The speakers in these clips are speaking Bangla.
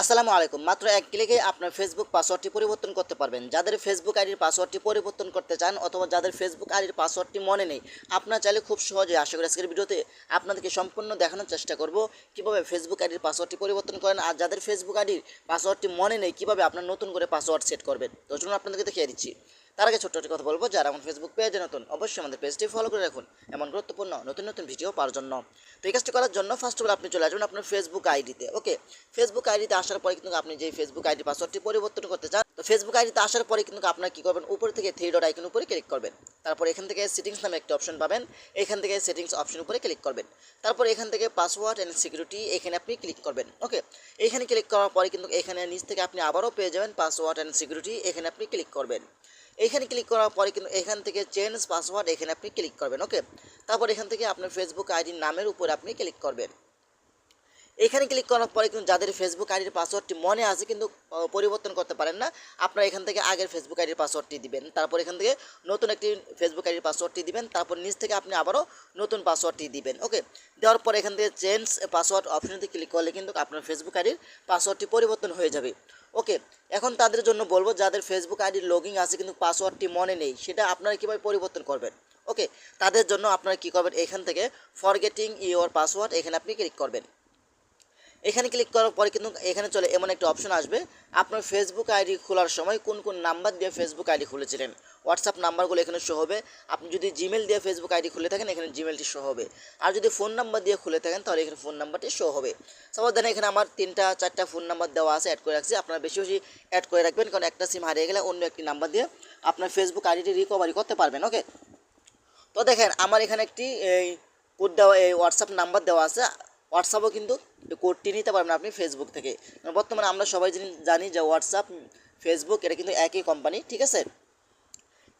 আসসালামু আলাইকুম। মাত্র এক ক্লিকে আপনার ফেসবুক পাসওয়ার্ডটি পরিবর্তন করতে পারবেন। যাদের ফেসবুক আইডির পাসওয়ার্ডটি পরিবর্তন করতে চান অথবা যাদের ফেসবুক আইডির পাসওয়ার্ডটি মনে নেই, আপনার চাইলে খুব সহজে আশা করি আজকের ভিডিওতে আপনাদেরকে সম্পূর্ণ দেখানোর চেষ্টা করব কীভাবে ফেসবুক আইডির পাসওয়ার্ডটি পরিবর্তন করেন আর যাদের ফেসবুক আইডির পাসওয়ার্ডটি মনে নেই, কীভাবে আপনার নতুন করে পাসওয়ার্ড সেট করবেন। তো চলুন আপনাদেরকে দেখিয়ে দিচ্ছি। তার আগে ছোট্ট একটি কথা বলব, যারা আমার ফেসবুক পেজে নতুন, অবশ্যই আমাদের পেজটি ফলো করে রাখুন, এমন গুরুত্বপূর্ণ, নতুন নতুন ভিডিও পাওয়ার জন্য। তো এই কাজটি করার জন্য ফার্স্ট অফ অল আপনি চলে আসবেন আপনার ফেসবুক আইডিতে ওকে ফেসবুক আইডিতে আসার পরে কিন্তু আপনি যে ফেসবুক আইডি পাসওয়ার্ডটি পরিবর্তন করতে চান, তো ফেসবুক আইডিতে আসার পরে কিন্তু আপনার কী করবেন? উপর থেকে থ্রি ডট আইকন উপরে ক্লিক করবেন। তারপর এখান থেকে সেটিংস নামে একটা অপশন পাবেন, এখান থেকে সেটিংস অপশন উপরে ক্লিক করবেন। তারপর এখান থেকে পাসওয়ার্ড অ্যান্ড সিকিউরিটি এখানে আপনি ক্লিক করবেন ওকে এখানে ক্লিক করার পরে কিন্তু এখানে নিচ থেকে আপনি আবারও পেয়ে যাবেন পাসওয়ার্ড অ্যান্ড সিকিউরিটি এখানে আপনি ক্লিক করবেন। এখানে ক্লিক করার পরে কিন্তু এখান থেকে চেঞ্জ পাসওয়ার্ড এখানে আপনি ক্লিক করবেন ওকে তারপর এখান থেকে আপনার ফেসবুক আইডির নামের উপর আপনি ক্লিক করবেন। এখানে ক্লিক করার পরে কিন্তু যাদের ফেসবুক আইডির পাসওয়ার্ডটি মনে আছে কিন্তু পরিবর্তন করতে পারেন না, আপনারা এখান থেকে আগের ফেসবুক আইডির পাসওয়ার্ডটি দিবেন। তারপর এখান থেকে নতুন একটি ফেসবুক আইডির পাসওয়ার্ডটি দিবেন, তারপর নিচ থেকে আপনি আবারও নতুন পাসওয়ার্ডটি দিবেন ওকে দেওয়ার পর এখান থেকে চেঞ্জ পাসওয়ার্ড অপশনটি ক্লিক করলে কিন্তু আপনার ফেসবুক আইডির পাসওয়ার্ডটি পরিবর্তন হয়ে যাবে ওকে এখন তাদের জন্য বলব, যাদের ফেসবুক আইডির লগিং আছে কিন্তু পাসওয়ার্ডটি মনে নেই, সেটা আপনারা কীভাবে পরিবর্তন করবেন ওকে তাদের জন্য আপনারা কী করবেন, এখান থেকে ফরগেটিং ইওর পাসওয়ার্ড এখানে আপনি ক্লিক করবেন। এখানে ক্লিক করার পরে কিন্তু এখানে চলে এমন একটা অপশন আসবে। আপনার ফেসবুক আইডি খোলার সময় কোন কোন নাম্বার দিয়ে ফেসবুক আইডি খুলেছিলেন? হোয়াটসঅ্যাপ নাম্বারগুলো এখানে শো হবে। আপনি যদি জিমেল দিয়ে ফেসবুক আইডি খুলে থাকেন, এখানে জিমেলটি শো হবে। আর যদি ফোন নাম্বার দিয়ে খুলে থাকেন, তাহলে এখানে ফোন নাম্বারটি শো হবে। সবার দেন এখানে আমার তিনটা, চারটা ফোন নাম্বার দেওয়া আছে অ্যাড করে রাখছি। আপনারা বেশি বেশি অ্যাড করে রাখবেন, কারণ একটা সিম হারিয়ে গেলে অন্য একটি নাম্বার দিয়ে আপনার ফেসবুক আইডিটি রিকভারি করতে পারবেন ওকে তো দেখেন, আমার এখানে একটি এই কোড দেওয়া, এই হোয়াটসঅ্যাপ নাম্বার দেওয়া আছে। হোয়াটসঅ্যাপও কিন্তু কোডটি নিতে পারবেন আপনি ফেসবুক থেকে। বর্তমানে আমরা সবাই জানি- যে হোয়াটসঅ্যাপ ফেসবুক এটা কিন্তু একই কোম্পানি ঠিক আছে?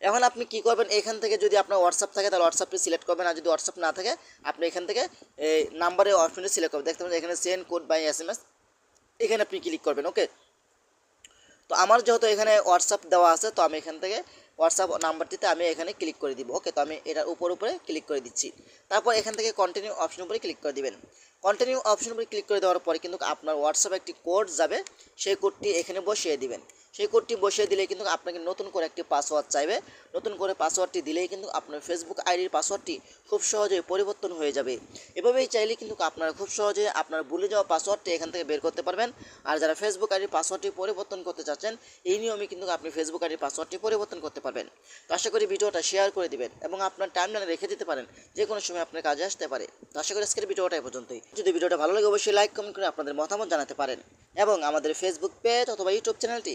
এখন আপনি কি করবেন? এখান থেকে যদি আপনার হোয়াটসঅ্যাপ থাকে, তাহলে হোয়াটসঅ্যাপটি সিলেক্ট করবেন। আর যদি হোয়াটসঅ্যাপ না থাকে, আপনি এখান থেকে এই নাম্বারের অপশনটি সিলেক্ট করবেন। দেখতে পাবেন এখানে send code by S M S এখানে আপনি ক্লিক করবেন ওকে তো আমার যেহেতু এখানে হোয়াটসঅ্যাপ দেওয়া আছে, তো আমি এখান থেকে হোয়াটসঅ্যাপ নাম্বারটিতে আমি এখানে ক্লিক করে দিব। ওকে তো আমি এটার উপর উপরে ক্লিক করে দিচ্ছি। তারপর এখান থেকে কন্টিনিউ অপশন উপরে ক্লিক করে দিবেন। কন্টিনিউ অপশন উপরে ক্লিক করে দেওয়ার পরে কিন্তু আপনার হোয়াটসঅ্যাপে একটি কোড যাবে। সেই কোডটি এখানে বসিয়ে দিবেন। সেই কোডটি বসিয়ে দিলে কিন্তু আপনাকে নতুন করে একটি পাসওয়ার্ড চাইবে। নতুন করে পাসওয়ার্ডটি দিলেই কিন্তু আপনার ফেসবুক আইডির পাসওয়ার্ডটি খুব সহজেই পরিবর্তন হয়ে যাবে। এভাবেই চাইলে কিন্তু আপনারা খুব সহজে আপনার ভুলে যাওয়া পাসওয়ার্ডটি এখান থেকে বের করতে পারবেন। আর যারা ফেসবুক আইডির পাসওয়ার্ডটি পরিবর্তন করতে চাচ্ছেন, এই নিয়মে কিন্তু আপনি ফেসবুক আইডির পাসওয়ার্ডটি পরিবর্তন করতে পারবেন। তো আশা করি ভিডিওটা শেয়ার করে দিবেন এবং আপনার টাইমলাইনে রেখে দিতে পারেন, যে কোনো সময় আপনার কাজে আসতে পারে। তো আশা করি আজকের ভিডিওটা এই পর্যন্তই। যদি ভিডিওটা ভালো লাগে, অবশ্যই লাইক কমেন্ট করে আপনাদের মতামত জানাতে পারেন। এবং আমাদের ফেসবুক পেজ অথবা ইউটিউব চ্যানেলটি